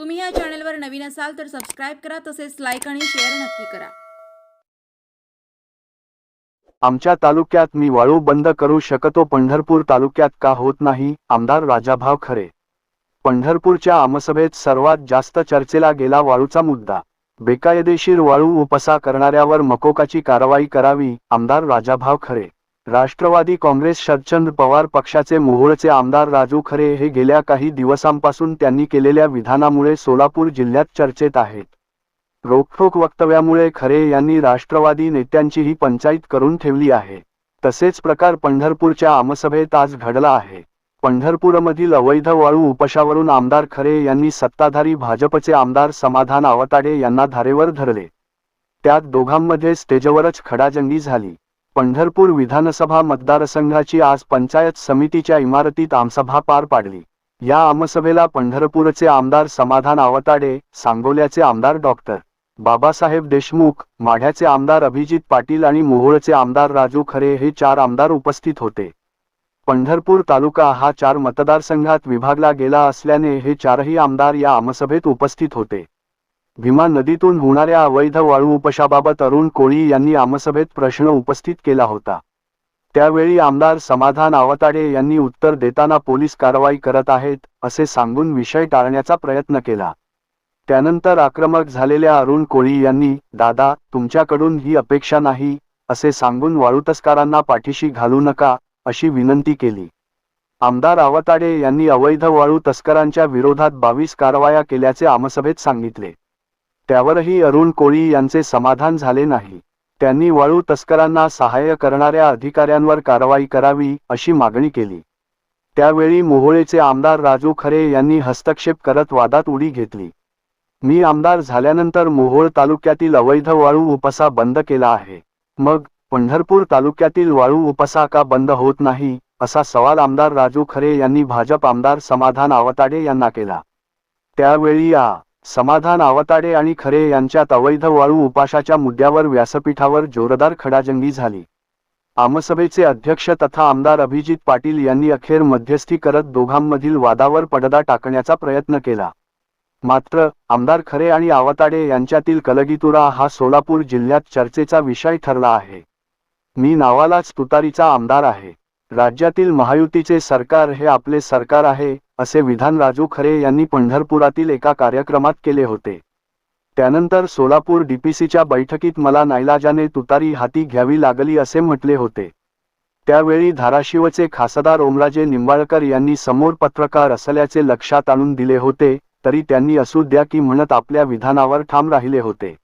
तुम्ही या चॅनलवर नवीन असाल तर सबस्क्राईब करा तसेच लाईक आणि शेअर नक्की करा. आमच्या तालुक्यात मी वाळू बंद करू शकतो. पंढरपूर तालुक्यात का होत नाही? आमदार राजाभाव खरे. पंढरपूरच्या आमसभेत सर्वात जास्त चर्चेला गेला वाळूचा मुद्दा. बेकायदेशीर वाळू उपसा करणाऱ्यावर मकोकाची कारवाई करावी आमदार राजाभाव खरे. राष्ट्रवादी काँग्रेस शरचंद पवार पक्षाचे मोहोळचे आमदार राजू खरे हे गेल्या काही दिवसांपासून त्यांनी केलेल्या विधानामुळे सोलापूर जिल्ह्यात चर्चेत आहेत. रोखोक वक्तव्यामुळे खरे यांनी राष्ट्रवादी नेत्यांचीही पंचायत करून ठेवली आहे. तसेच प्रकार पंढरपूरच्या आमसभेत आज घडला आहे. पंढरपूरमधील अवैध वाळू उपशावरून आमदार खरे यांनी सत्ताधारी भाजपचे आमदार समाधान आवताडे यांना धारेवर धरले. त्यात दोघांमध्ये स्टेजवरच खडाजंगी झाली. पंढरपूर विधानसभा मतदारसंघाची आज पंचायत समितीच्या इमारतीत आमसभा पार पाडली. या आमसभेला पंढरपूरचे आमदार समाधान आवताडे सांगोल्याचे आमदार डॉक्टर बाबासाहेब देशमुख माढ्याचे आमदार अभिजित पाटील आणि मोहोळचे आमदार राजू खरे हे चार आमदार उपस्थित होते. पंढरपूर तालुका हा चार मतदारसंघात विभागला गेला असल्याने हे चारही आमदार या आमसभेत उपस्थित होते. भीमा नदीतून होणाऱ्या अवैध वाळू उपशाबाबत अरुण कोळी यांनी आमसभेत प्रश्न उपस्थित केला होता. त्यावेळी आमदार समाधान आवताडे यांनी उत्तर देताना पोलीस कारवाई करत आहेत असे सांगून विषय टाळण्याचा प्रयत्न केला. त्यानंतर आक्रमक झालेल्या अरुण कोळी यांनी दादा तुमच्याकडून ही अपेक्षा नाही असे सांगून वाळू तस्करांना पाठीशी घालू नका अशी विनंती केली. आमदार आवताडे यांनी अवैध वाळू तस्करांच्या विरोधात बावीस कारवाया केल्याचे आमसभेत सांगितले. त्यावरही अरुण कोळी यांचे समाधान झाले नाही. त्यांनी वाळू तस्करांना सहाय्य करणाऱ्या अधिकाऱ्यांवर कारवाई करावी अशी मागणी केली. त्यावेळी मोहोळेचे आमदार राजू खरे यांनी हस्तक्षेप करत वादात उडी घेतली. मी आमदार झाल्यानंतर मोहोळ तालुक्यातील अवैध वाळू उपसा बंद केला आहे. मग पंढरपूर तालुक्यातील वाळू उपसा का बंद होत नाही असा सवाल आमदार राजू खरे यांनी भाजप आमदार समाधान आवताडे यांना केला. त्यावेळी आ समाधान आवताडे आणि खरे यांच्यात अवैध वाळू उपाशाच्या मुद्द्यावर व्यासपीठावर जोरदार खडाजंगी झाली. आमसभेचे अध्यक्ष तथा आमदार अभिजित पाटील यांनी अखेर मध्यस्थी करत दोघांमधील वादावर पडदा टाकण्याचा प्रयत्न केला. मात्र आमदार खरे आणि आवताडे यांच्यातील कलगीतुरा हा सोलापूर जिल्ह्यात चर्चेचा विषय ठरला आहे. मी नावालाच तुतारीचा आमदार आहे. राज्यातील महायुतीचे सरकार हे आपले सरकार आहे असे विधान राजू खरे यांनी पंढरपुरातील एका कार्यक्रमात केले होते. त्यानंतर सोलापूर डीपीसीच्या बैठकीत मला नाईलाजाने तुतारी हाती घ्यावी लागली असे म्हटले होते. त्यावेळी धाराशिवचे खासदार ओमराजे निंबाळकर यांनी समोर पत्रकार असल्याचे लक्षात आणून दिले होते तरी त्यांनी असू द्या की म्हणत आपल्या विधानावर ठाम राहिले होते.